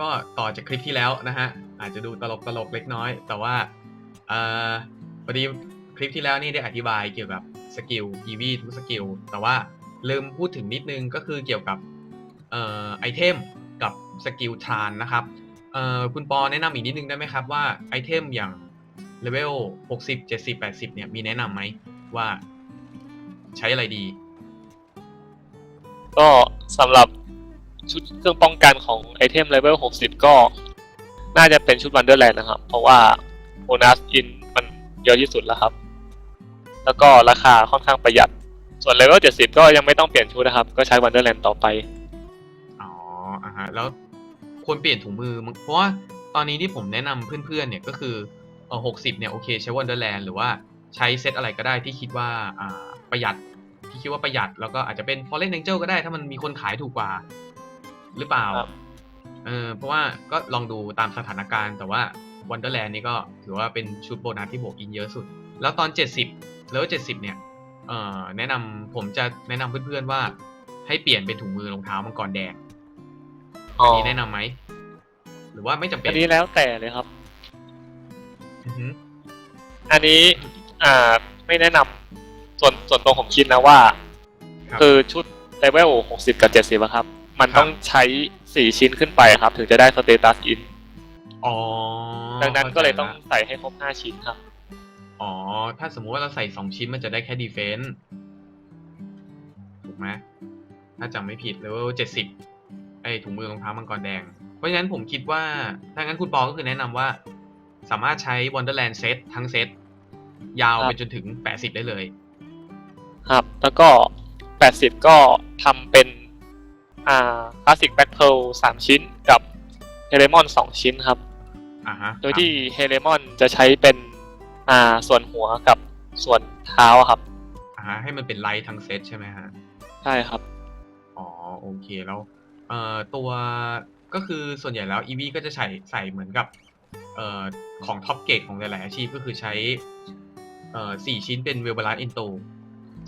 ก็ต่อจากคลิปที่แล้วนะฮะ อาจจะดูตลกตลกๆเล็กน้อย แต่ว่าอพอดีคลิปที่แล้วนี่ได้อธิบายเกี่ยวกับสกิล EV ทุกสกิล แต่ว่าลืมพูดถึงนิดนึงก็คือเกี่ยวกับอไอเทมกับสกิลทรานนะครับคุณปอแนะนำอีกนิดนึงได้ไหมครับว่าไอเทมอย่างเลเวล60 70 80 เนี่ยมีแนะนำไหมว่าใช้อะไรดี ก็สำหรับ ชุดเครื่องป้องกันของไอเทมเลเวล60 ก็น่าจะเป็นชุดวันเดอร์แลนด์นะครับ เพราะว่าโบนัสอินมันเยอะที่สุดแล้วครับ แล้วก็ราคาค่อนข้างประหยัด ส่วนเลเวล70 ก็ยังไม่ต้องเปลี่ยนชุดนะครับ ก็ใช้วันเดอร์แลนด์ต่อไป อ๋ออ่าฮะแล้วควรเปลี่ยนถุงมือมั้งเพราะว่าตอนนี้ที่ผมแนะนำเพื่อนๆเนี่ยก็คือเออหกสิบเนี่ยโอเคใช้ Wonderland หรือว่าใช้เซตอะไรก็ได้ที่คิดว่าอ่าประหยัดที่คิดว่าประหยัดแล้วก็อาจจะเป็น Fallen Angel ก็ได้ถ้ามันมีคนขายถูกกว่า หรือเปล่าครับเออเพราะว่าก็ลองดูตามสถานการณ์ แต่ว่า Wonderland นี่ก็ถือว่าเป็นชุดโบนัสที่บวกอินเยอะสุด แล้วตอน 70 แล้ว 70 เนี่ยเอ่อแนะนำผมจะแนะนำเพื่อนๆว่าให้เปลี่ยนเป็นถุงมือรองเท้ามังกรแดงอ๋ออันนี้แนะนำไหม หรือว่าไม่จำเป็อันนนี้แล้วแต่เลยครับอือฮึอันนี้อ่าไม่แนะนำส่วนส่วนตัวผมคิดนะว่าครับคือชุดเลเวล60กับ70อะครับ มันครับต้องใช้4ชิ้นขึ้นไปครับ ถึงจะได้สเตตัสอินอ๋อดังนั้นก็เลยต้องข้าใจใส่ให้ครบ5ชิ้นครับ อ๋อ ถ้าสมมุติว่าเราใส่สองชิ้นมันจะได้แค่ดีเฟน s ์ถูกไหมถ้าจำไม่ผิดเลเวลเจ็ดสิบไอถุงมือรองเท้ามังกรแดง เพราะฉะนั้นผมคิดว่า ถ้างั้นคุณปอก็คือแนะนำว่า สามารถใช้ Wonderland เซตทั้งเซตยาวครับไปจนถึง80ได้เลย ครับ แล้วก็80ก็ทำเป็น อ่าคลาสสิกแบ็คเพลสามชิ้นกับเฮเลมอนสองชิ้นครับ อ่าฮะโดยที่เฮเลมอนจะใช้เป็นอ่าส่วนหัวกับส่วนเท้าครับ อ่าฮะให้มันเป็นไลท์ทั้งเซตใช่ไหมฮะ ใช่ครับ อ๋อโอเคแล้วเอ่อตัวก็คือส่วนใหญ่แล้ว EV ก็จะใส่ใส่เหมือนกับเอ่อของท็อปเกรดของหลายๆอาชีพก็คือใช้เอ่อสี่ชิ้นเป็นเวลบาลานซ์เอ็นโต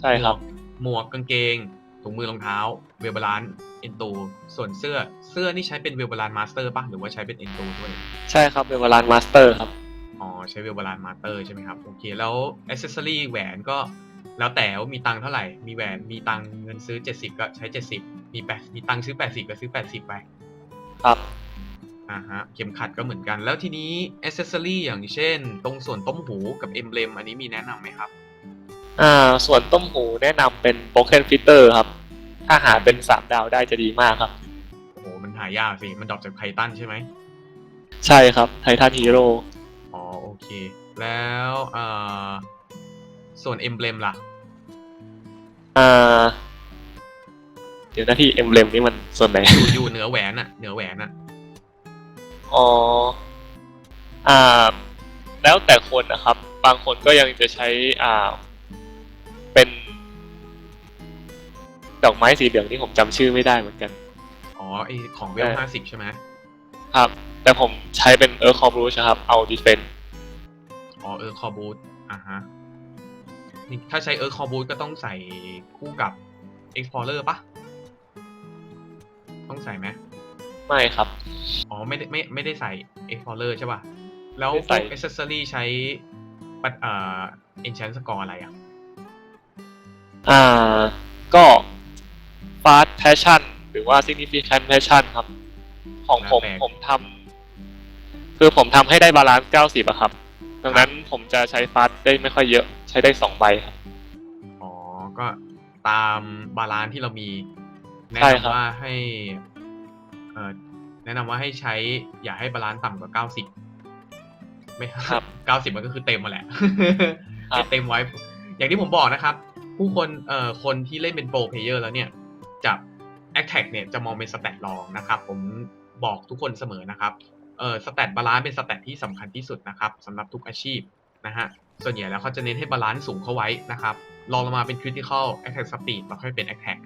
ใช่ครับ หมวกกางเกง ถุงมือรองเท้าเวลบาลานซ์เอ็นโตส่วนเสื้อเสื้อนี่ใช้เป็นเวลบาลานซ์มาสเตอร์ป่ะหรือว่าใช้เป็นเอ็นโตด้วย ใช่ครับเป็นวาลานมาสเตอร์ครับอ๋อใช้เวลบาลานซ์มาสเตอร์ใช่ไหมครับโอเคแล้วอ c เซสซอรี่แหวนก็แล้วแต่ว่ามีตังค์เท่าไหร่ มีแหวน มีตังค์เงินซื้อ 70 ก็ใช้ 70 มีแปดมีตังค์ซื้อ 80 ก็ซื้อ 80 ไป ครับ อ่าฮะ เข็มขัดก็เหมือนกัน แล้วทีนี้อ c เซสซอรี่อย่างเช่น ตรงส่วนต้มหูกับเอ b เบ m อันนี้มีแนะนำไหมครับ อ่าส่วนต้มหูแนะนำเป็นโ o เ e n นฟิเตอร์ครับ ถ้าหาเป็น3ดาวได้จะดีมากครับ โอ้โห มันหายากสิ มันดรอปจากไททันใช่ไหม ใช่ครับไททันฮีโร่อ๋อ โอเค แล้วเอ่อส่วนเอ b เบ m ล่ะ อ่า เดี๋ยวหน้าที่เอ็มเลมนี่มันส่วนไหน อยู่อยู่เหนือแหวนอะเหนือแหวนอะอ๋อ อ่า แล้วแต่คนนะครับ บางคนก็ยังจะใช้อ่า เป็น ดอกไม้สีเหลืองที่ผมจำชื่อไม่ได้เหมือนกัน อ๋อไอของเวลใช่ห้าสิบใช่ไหมครับ แต่ผมใช้เป็นเออร์คอร์บรูชครับ เอาดีเฟนอ๋อเออคอบูตอ่าฮะนี่ถ้าใช้เออคอบูตก็ต้องใส่คู่กับ Explorer ปะต้องใส่ไหมไม่ครับ อ๋อไม่ได้ไม่ไม่ได้ใส่ Explorer ใช่ป่ะ แล้วไม่พใส่วก Accessory ใช้ปัดเอ่อ Enchant Score อะไรอะ อ่า ก็ fast passion หรือว่า significant passion ครับ ของผมแล้วแต่ผมทำคือผมทำให้ได้บาลานซ์90อะครับ ดังนั้นผมจะใช้ fast ได้ไม่ค่อยเยอะใช้ได้2ใบครับ อ๋อ ก็ตามบาลานซ์ที่เรามี แนะใช่ครับนำว่าให้เอ่อแนะนำว่าให้ใช้ อย่าให้บาลานซ์ต่ำกว่า90ไม่ครับเก้าสิบมันก็คือเต็มมาแหละครับให้เต็มไว้ อย่างที่ผมบอกนะครับ ผู้คนเอ่อคนที่เล่นเป็นโปรเพลเยอร์แล้วเนี่ยจะแอคแท็กเนี่ยจะมองเป็นสแตทรองนะครับ ผมบอกทุกคนเสมอนะครับเอ่อสแตทบาลานซ์เป็นสแตทที่สำคัญที่สุดนะครับสำหรับทุกอาชีพนะฮะส่วนใหญ่แล้วเขาจะเน้นให้บาลานซ์สูงเข้าไว้นะครับลองลงมาเป็น critical attack speed แล้วค่อยเป็น attack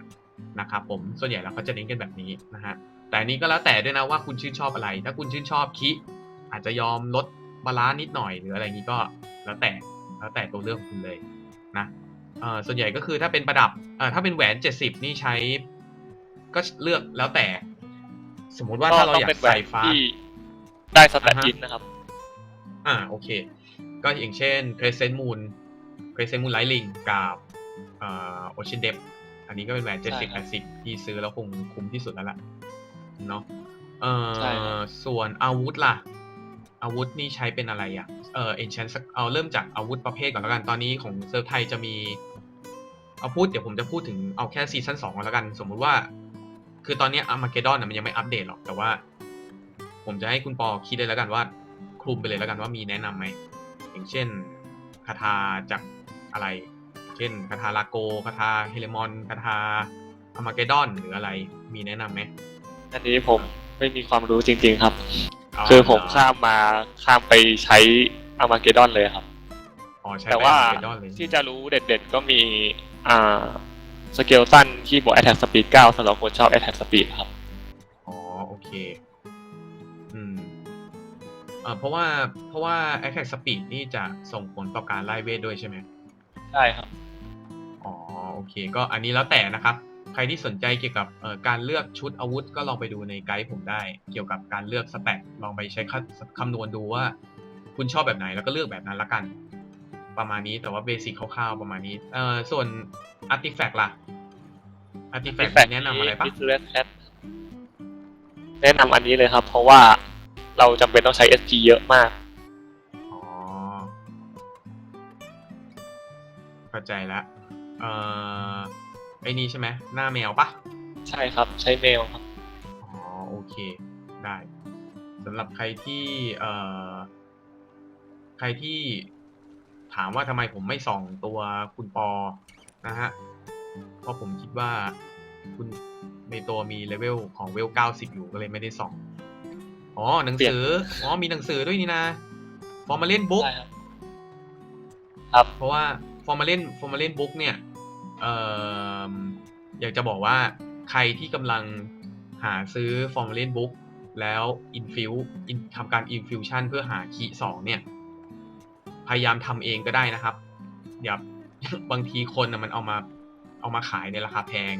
นะครับผมส่วนใหญ่แล้วเขาจะเน้นกันแบบนี้นะฮะแต่นี้ก็แล้วแต่ด้วยนะว่าคุณชื่นชอบอะไร ถ้าคุณชื่นชอบคิอาจจะยอมลดบาลานซ์นิดหน่อยหรืออะไรอย่างนี้ก็แล้วแต่แล้วแต่ตัวเลือกของคุณเลยนะ อ่อส่วนใหญ่ก็คือถ้าเป็นประดับเอ่อถ้าเป็นแหวน70นี่ใช้ ก็เลือกแล้วแต่ สมมุติว่าก็ถ้าเราต้อองยากเป็นแหวใส่นฟ้าที่ได้สแตทอ่าฮะอินนะครับ อ่าโอเค ก็อย่างเช่น Crescent Moon Crescent Moon Light Ring กับเอ่อ Ocean Depth อันนี้ก็เป็นแหวนใช่70ครับ80ที่ซื้อแล้วคงคุ้มที่สุดแล้วล่ะเนาะเอ่ใช่ครัอบส่วนอาวุธล่ะ อาวุธนี่ใช้เป็นอะไรอะ เอ่อ enchant สักเอาเริ่มจากอาวุธประเภทก่อนแล้วกัน ตอนนี้ของเซิร์ฟไทยจะมี เอาพูดเดี๋ยวผมจะพูดถึงเอาแค่ซีซั่นสองก่อนแล้วกัน สมมุติว่า คือตอนเนี้อาร์มาเกดอนมันยังไม่อัปเดตหรอก แต่ว่า ผมจะให้คุณปอคิดเลยแล้วกันว่า คลุมไปเลยแล้วกันว่ามีแนะนำไหม อย่างเช่นคาถาจากอะไร เช่นคาถาลาโกคาถาเฮเลมอนคาถาอาร์มาเกดอนหรืออะไร มีแนะนำไหมอันนี้ผมไม่มีความรู้จริง ๆ ครับ คือผมข้ามมาข้ามไปใช้ อามาเกดอนเลยครับ อ๋อใช้แต่ไปว่าอาร์มาเกดอนเลยที่จะรู้เด็ดๆก็มีอ่าสเกลตันที่บวก Attack Speed 9สำหรับคนชอบ Attack Speed ครับ อ๋อโอเค อืมอ่าเพราะว่าเพราะว่า Attack Speed นี่จะส่งผลต่อการไล่เวทด้วยใช่ไหมใช่ครับ อ๋อโอเค ก็อันนี้แล้วแต่นะครับ ใครที่สนใจเกี่ยวกับเอ่อการเลือกชุดอาวุธ ก็ลองไปดูในไกด์ผมได้ เกี่ยวกับการเลือกสแต็กลองไปใช้คคำนวณดูว่า คุณชอบแบบไหนแล้วก็เลือกแบบนั้นละกัน ประมาณนี้แต่ว่าเบสิกคร่าวๆประมาณนี้ เอ่อส่วนอาร์ติแฟกต์ล่ะอาร์ติแฟกต์แนะนำอะไรปะมิสเลสแคทแนะนำอันนี้เลยครับ เพราะว่าเราจำเป็นต้องใช้ SG เยอะมากอ๋อเข้าใจแล้วเอ่อไอ้นี่ใช่ไหมหน้าแมวปะใช่ครับใช้เมลครับอ๋อโอเคได้สำหรับใครที่เอ่อ ใครที่ถามว่าทำไมผมไม่ส่องตัวคุณปอนะฮะ เพราะผมคิดว่าคุณในตัวมีเลเวลของเวล90อยู่ก็เลยไม่ได้ส่อง อ๋อหนังสือ อ๋อมีหนังสือด้วยนี่นะฟอร์มาเล่นบุ๊กใช่ครับครับ เพราะว่าฟอร์มาเล่นฟอร์มาเล่นบุ๊กเนี่ยเอ่ออยากจะบอกว่าใครที่กำลังหาซื้อฟอร์มาเล่นบุ๊กแล้วอินฟิวทำการอินฟิวชันเพื่อหาคีย์สองเนี่ย พยายามทำเองก็ได้นะครับอย่าบางทีคนนะมันเอามาเอามาขายในราคาแพง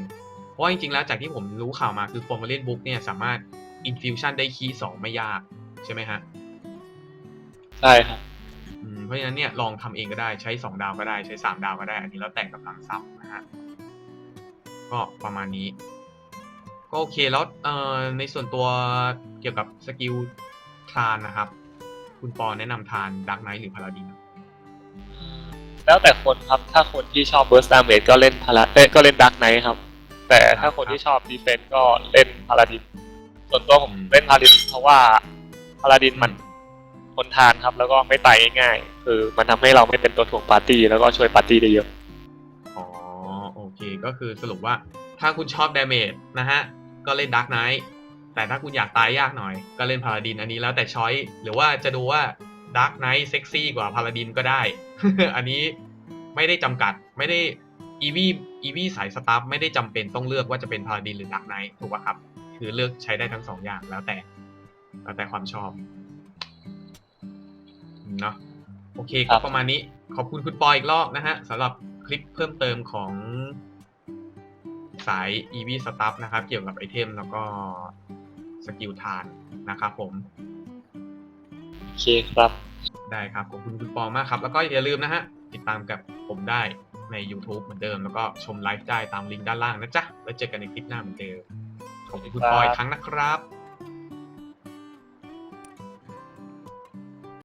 เพราะว่าจริงๆแล้วจากที่ผมรู้ข่าวมาคือฟอร์มาเล่นบุ๊กเนี่ยสามารถอินฟิวชันได้คีย์สองไม่ยากใช่ไหมฮะใช่ครับอืมเพราะฉะนั้นเนี่ยลองทำเองก็ได้ใช้สองดาวก็ได้ใช้สามดาวก็ได้ อันนี้แล้วแต่กำลังทรัพย์นะฮะก็ประมาณนี้ ก็โอเคแล้วเอ่อในส่วนตัวเกี่ยวกับสกิลทานนะครับ คุณปอแนะนำทานดักไนท์หรือพาราดินแล้วแต่คนครับ ถ้าคนที่ชอบ Burst Damage ก็เล่นพาราเอ้ยก็เล่นดักไนท์ครับ แต่ถ้าคนที่ชอบดีเฟนก็เล่นพาราดินส่วนตัวผมอืมเล่นพาราดินเพราะว่าพาราดินมันทนทานครับ แล้วก็ไม่ตายง่ายๆคือมันทำให้เราไม่เป็นตัวถ่วงปาร์ตี้แล้วก็ช่วยปาร์ตี้ได้เยอะอ๋อโอเคก็คือสรุปว่าถ้าคุณชอบดาเมจนะฮะ ก็เล่นดักไนท์ แต่ถ้าคุณอยากตายยากหน่อย ก็เล่นพาราดินอันนี้แล้วแต่ช้อยหรือว่าจะดูว่าดักไนท์เซ็กซี่กว่าพาราดินก็ได้ อันนี้ไม่ได้จำกัดไม่ได้อีวีอีวีสายสตาร์ไม่ได้จำเป็นต้องเลือกว่าจะเป็นพาราดินหรือดักไนท์ถูกป่ะครับ คือเลือกใช้ได้ทั้งสองอย่างแล้วแต่ แล้วแต่ความชอบเนาะโอเคครัก็บประมาณนี้ขอบคุณคุณปอยอีกรอบนะฮะสำหรับคลิปเพิ่มเติมของสาย EV Stuff นะครับ เกี่ยวกับไอเทมแล้วก็ สกิลทานนะครับผมโอเคครับได้ครับขอบคุณคุณปอมากครับ แล้วก็อย่าลืมนะฮะ ติดตามกับผมได้ใน YouTube เหมือนเดิม แล้วก็ชมไลฟ์ได้ตามลิงก์ด้านล่างนะจ๊ะ แล้วเจอกันในคลิปหน้าเหมือนเดิมขอบคุณคุณปออีกครั้งนะครับ